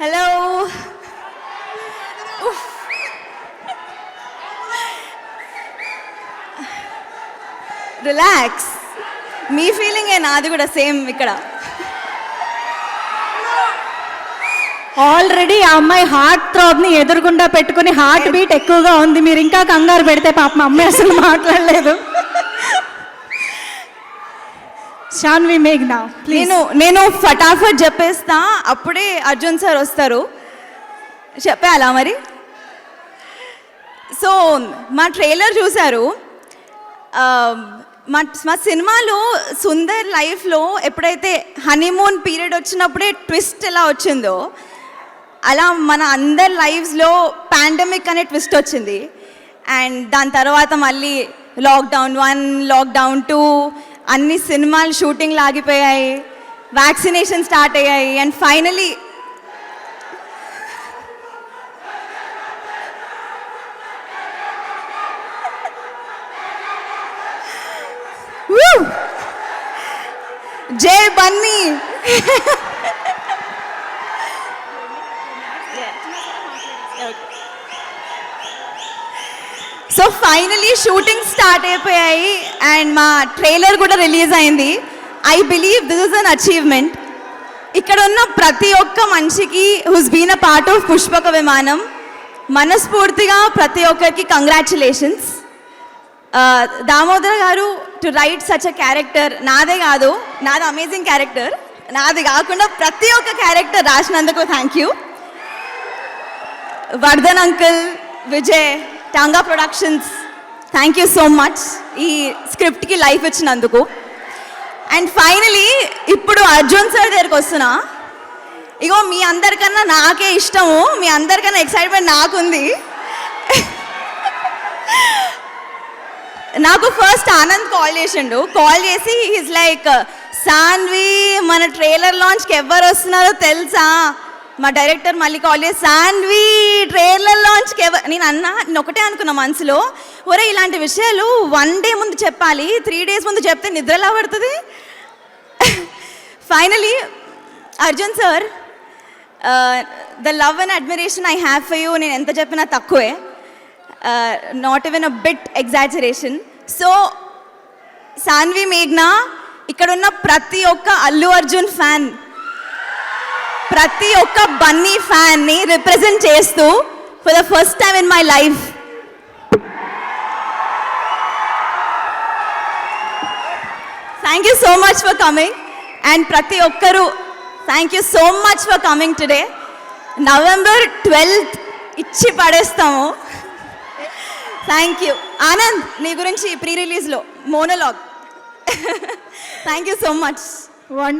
Hello relax మీ ఫీలింగే నాది కూడా సేమ్ ఇక్కడ. ఆల్రెడీ ఆ అమ్మాయి హార్ట్ థ్రాబ్ ఎదురుగుండా పెట్టుకుని హార్ట్ బీట్ ఎక్కువగా ఉంది. మీరు ఇంకా కంగారు పెడితే పాప మా అమ్మాయి అసలు మాట్లాడలేదు. శాన్వి మేఘ్నా ప్లీజ్ నేను నేను ఫటాఫట్ చెప్పేస్తా. అప్పుడే అర్జున్ సార్ వస్తారు. చెప్పాలా మరి? సో మా ట్రైలర్ చూశారు. మా మా సినిమాలో సుందర్ లైఫ్లో ఎప్పుడైతే హనీమూన్ పీరియడ్ వచ్చినప్పుడే ట్విస్ట్ ఎలా వచ్చిందో అలా మన అందరి లైఫ్స్లో పాండమిక్ అనే ట్విస్ట్ వచ్చింది. అండ్ దాని తర్వాత మళ్ళీ లాక్డౌన్ వన్ లాక్డౌన్ టూ అన్ని సినిమాలు షూటింగ్ ఆగిపోయాయి. వ్యాక్సినేషన్ స్టార్ట్ అయ్యాయి. అండ్ ఫైనలీ జై Bunny so finally shooting start అయిపోయాయి. అండ్ మా ట్రైలర్ కూడా రిలీజ్ అయింది. I believe this is an achievement ఇక్కడ ఉన్న ప్రతి ఒక్క మనిషికి who's been a part of Pushpaka Vimanam మనస్ఫూర్తిగా ప్రతి ఒక్కరికి congratulations uh, Damodar garu to write such a character నాదే కాదు నాది అమేజింగ్ క్యారెక్టర్ నాది కాకుండా ప్రతి ఒక్క character రాసినందుకు thank you Vardhan uncle Vijay tonga productions thank you so much ఈ స్క్రిప్ట్కి లైఫ్ ఇచ్చినందుకు. అండ్ ఫైనలీ ఇప్పుడు అర్జున్ సార్ దగ్గరికి వస్తున్నా. ఇగో మీ అందరికన్నా నాకే ఇష్టము మీ అందరికన్నా ఎక్సైట్మెంట్ నాకుంది. నాకు ఫస్ట్ ఆనంద్ కాల్ చేసిండు. కాల్ చేసి ఈజ్ లైక్ సాన్వి మన ట్రైలర్ లాంచ్కి ఎవరు వస్తున్నారో తెలుసా? మా డైరెక్టర్ మళ్ళీ కాల్ చేసి సాన్వి ట్రైలర్ లాంచ్కి నేను అన్నా నేను ఒకటే అనుకున్నా మనసులో ఒరే ఇలాంటి విషయాలు వన్ డే ముందు చెప్పాలి త్రీ డేస్ ముందు చెప్తే నిద్ర ఎలా పడుతుంది finally Arjun sir the love and admiration I have for you నేను ఎంత చెప్పినా తక్కువే. Not even a bit exaggeration so Saanvi మేఘ్నా ఇక్కడ ఉన్న ప్రతి ఒక్క అల్లు అర్జున్ ఫ్యాన్ ప్రతి ఒక్క బన్నీ ఫ్యాన్ని రిప్రజెంట్ చేస్తూ for the first time in my life thank you so much for coming and ప్రతి ఒక్కరూ thank you so much for coming today November twelfth ఇచ్చి పడేస్తాము. థ్యాంక్ యూ ఆనంద్ నీ గురించి pre రిలీజ్లో monologue thank you so much one